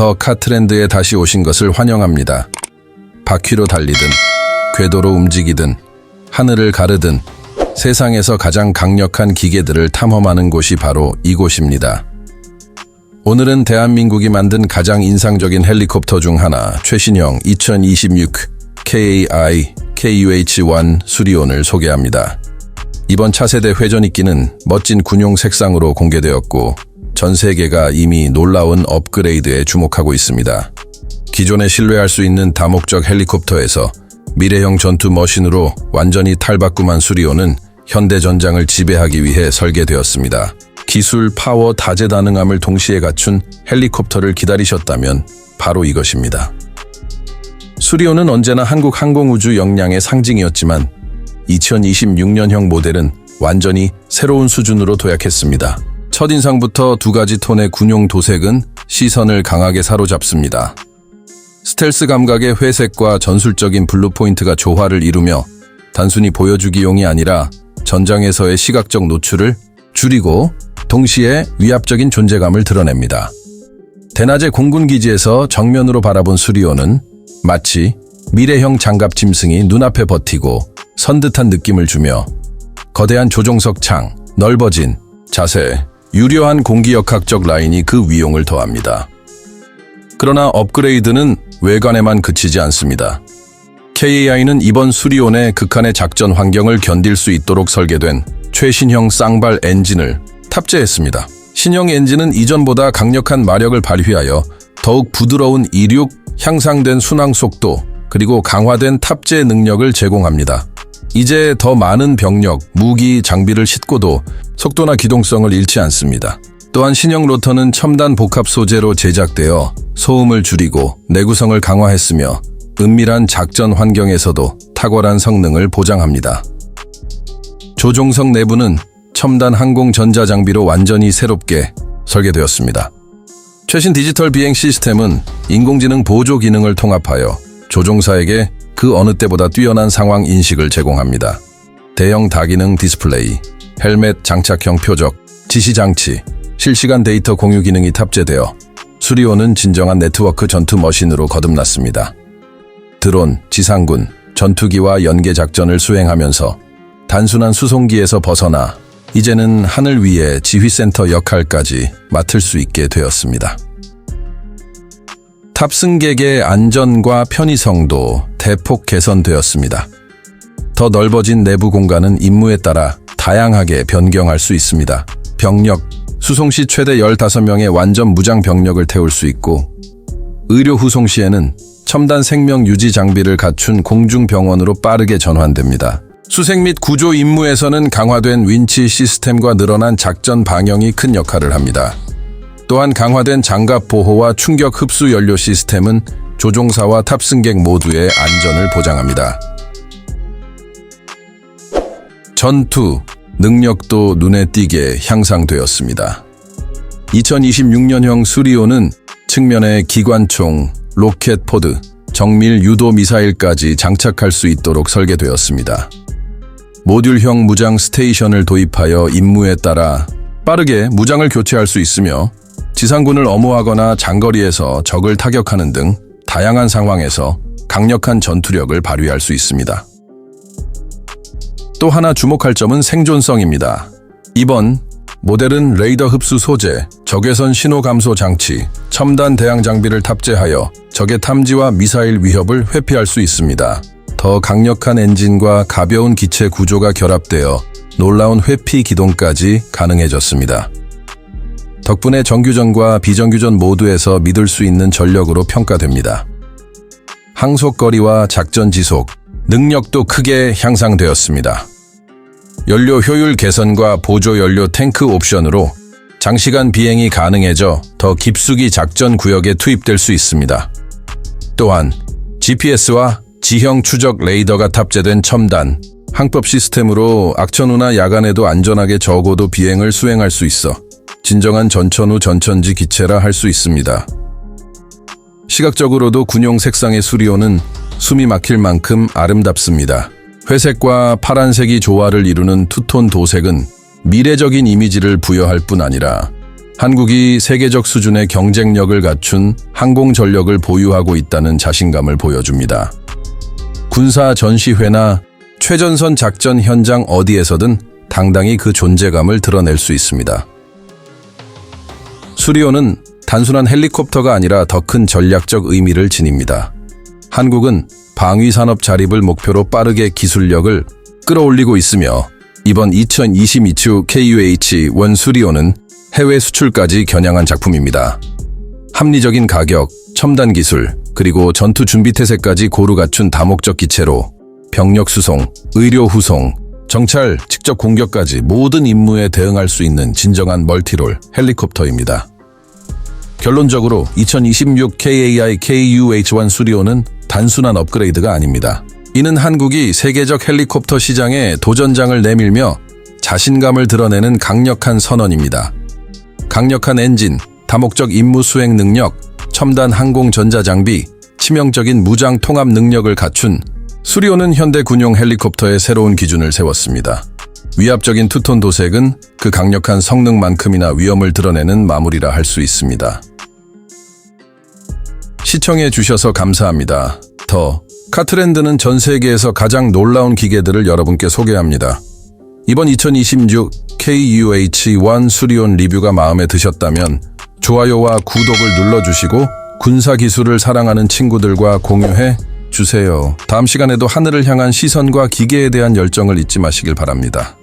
더 카트랜드에 다시 오신 것을 환영합니다. 바퀴로 달리든 궤도로 움직이든 하늘을 가르든 세상에서 가장 강력한 기계들을 탐험하는 곳이 바로 이곳입니다. 오늘은 대한민국이 만든 가장 인상적인 헬리콥터 중 하나 최신형 2026 KAI KUH-1 수리온을 소개합니다. 이번 차세대 회전익기는 멋진 군용 색상으로 공개되었고 전 세계가 이미 놀라운 업그레이드에 주목하고 있습니다. 기존에 신뢰할 수 있는 다목적 헬리콥터에서 미래형 전투 머신으로 완전히 탈바꿈한 수리온은 현대 전장을 지배하기 위해 설계되었습니다. 기술, 파워, 다재다능함을 동시에 갖춘 헬리콥터를 기다리셨다면 바로 이것입니다. 수리온은 언제나 한국 항공우주 역량의 상징이었지만 2026년형 모델은 완전히 새로운 수준으로 도약했습니다. 첫인상부터 두 가지 톤의 군용 도색은 시선을 강하게 사로잡습니다. 스텔스 감각의 회색과 전술적인 블루 포인트가 조화를 이루며 단순히 보여주기용이 아니라 전장에서의 시각적 노출을 줄이고 동시에 위압적인 존재감을 드러냅니다. 대낮의 공군 기지에서 정면으로 바라본 수리오는 마치 미래형 장갑 짐승이 눈앞에 버티고 선 듯한 느낌을 주며 거대한 조종석 창, 넓어진 자세, 유려한 공기역학적 라인이 그 위용을 더합니다. 그러나 업그레이드는 외관에만 그치지 않습니다. KAI는 이번 수리온의 극한의 작전 환경을 견딜 수 있도록 설계된 최신형 쌍발 엔진을 탑재했습니다. 신형 엔진은 이전보다 강력한 마력을 발휘하여 더욱 부드러운 이륙, 향상된 순항 속도, 그리고 강화된 탑재 능력을 제공합니다. 이제 더 많은 병력, 무기, 장비를 싣고도 속도나 기동성을 잃지 않습니다. 또한 신형 로터는 첨단 복합 소재로 제작되어 소음을 줄이고 내구성을 강화했으며 은밀한 작전 환경에서도 탁월한 성능을 보장합니다. 조종석 내부는 첨단 항공 전자 장비로 완전히 새롭게 설계되었습니다. 최신 디지털 비행 시스템은 인공지능 보조 기능을 통합하여 조종사에게 그 어느 때보다 뛰어난 상황 인식을 제공합니다. 대형 다기능 디스플레이, 헬멧 장착형 표적, 지시 장치, 실시간 데이터 공유 기능이 탑재되어 수리오는 진정한 네트워크 전투 머신으로 거듭났습니다. 드론, 지상군, 전투기와 연계 작전을 수행하면서 단순한 수송기에서 벗어나 이제는 하늘 위에 지휘센터 역할까지 맡을 수 있게 되었습니다. 탑승객의 안전과 편의성도 대폭 개선되었습니다. 더 넓어진 내부 공간은 임무에 따라 다양하게 변경할 수 있습니다. 병력, 수송 시 최대 15명의 완전 무장 병력을 태울 수 있고 의료 후송 시에는 첨단 생명 유지 장비를 갖춘 공중병원으로 빠르게 전환됩니다. 수색 및 구조 임무에서는 강화된 윈치 시스템과 늘어난 작전 방영이 큰 역할을 합니다. 또한 강화된 장갑 보호와 충격 흡수 연료 시스템은 조종사와 탑승객 모두의 안전을 보장합니다. 전투, 능력도 눈에 띄게 향상되었습니다. 2026년형 수리오는 측면에 기관총, 로켓 포드, 정밀 유도 미사일까지 장착할 수 있도록 설계되었습니다. 모듈형 무장 스테이션을 도입하여 임무에 따라 빠르게 무장을 교체할 수 있으며 지상군을 엄호하거나 장거리에서 적을 타격하는 등 다양한 상황에서 강력한 전투력을 발휘할 수 있습니다. 또 하나 주목할 점은 생존성입니다. 이번 모델은 레이더 흡수 소재, 적외선 신호 감소 장치, 첨단 대항 장비를 탑재하여 적의 탐지와 미사일 위협을 회피할 수 있습니다. 더 강력한 엔진과 가벼운 기체 구조가 결합되어 놀라운 회피 기동까지 가능해졌습니다. 덕분에 정규전과 비정규전 모두에서 믿을 수 있는 전력으로 평가됩니다. 항속거리와 작전 지속, 능력도 크게 향상되었습니다. 연료 효율 개선과 보조 연료 탱크 옵션으로 장시간 비행이 가능해져 더 깊숙이 작전 구역에 투입될 수 있습니다. 또한 GPS와 지형 추적 레이더가 탑재된 첨단 항법 시스템으로 악천후나 야간에도 안전하게 저고도 비행을 수행할 수 있어 진정한 전천 후 전천지 기체라 할 수 있습니다. 시각적으로도 군용 색상의 수리오는 숨이 막힐 만큼 아름답습니다. 회색과 파란색이 조화를 이루는 투톤 도색은 미래적인 이미지를 부여할 뿐 아니라 한국이 세계적 수준의 경쟁력을 갖춘 항공 전력을 보유하고 있다는 자신감을 보여줍니다. 군사 전시회나 최전선 작전 현장 어디에서든 당당히 그 존재감을 드러낼 수 있습니다. 수리오는 단순한 헬리콥터가 아니라 더 큰 전략적 의미를 지닙니다. 한국은 방위 산업 자립을 목표로 빠르게 기술력을 끌어올리고 있으며 이번 2022 KUH-1 수리오는 해외 수출까지 겨냥한 작품입니다. 합리적인 가격, 첨단 기술, 그리고 전투 준비 태세까지 고루 갖춘 다목적 기체로 병력 수송, 의료 후송, 정찰, 직접 공격까지 모든 임무에 대응할 수 있는 진정한 멀티롤 헬리콥터입니다. 결론적으로 2026 KAI KUH-1 수리오는 단순한 업그레이드가 아닙니다. 이는 한국이 세계적 헬리콥터 시장에 도전장을 내밀며 자신감을 드러내는 강력한 선언입니다. 강력한 엔진, 다목적 임무 수행 능력, 첨단 항공 전자 장비, 치명적인 무장 통합 능력을 갖춘 수리오는 현대 군용 헬리콥터의 새로운 기준을 세웠습니다. 위압적인 투톤 도색은 그 강력한 성능만큼이나 위험을 드러내는 마무리라 할 수 있습니다. 시청해 주셔서 감사합니다. 더 카트랜드는 전 세계에서 가장 놀라운 기계들을 여러분께 소개합니다. 이번 2026 KUH-1 수리온 리뷰가 마음에 드셨다면 좋아요와 구독을 눌러주시고 군사 기술을 사랑하는 친구들과 공유해 주세요. 다음 시간에도 하늘을 향한 시선과 기계에 대한 열정을 잊지 마시길 바랍니다.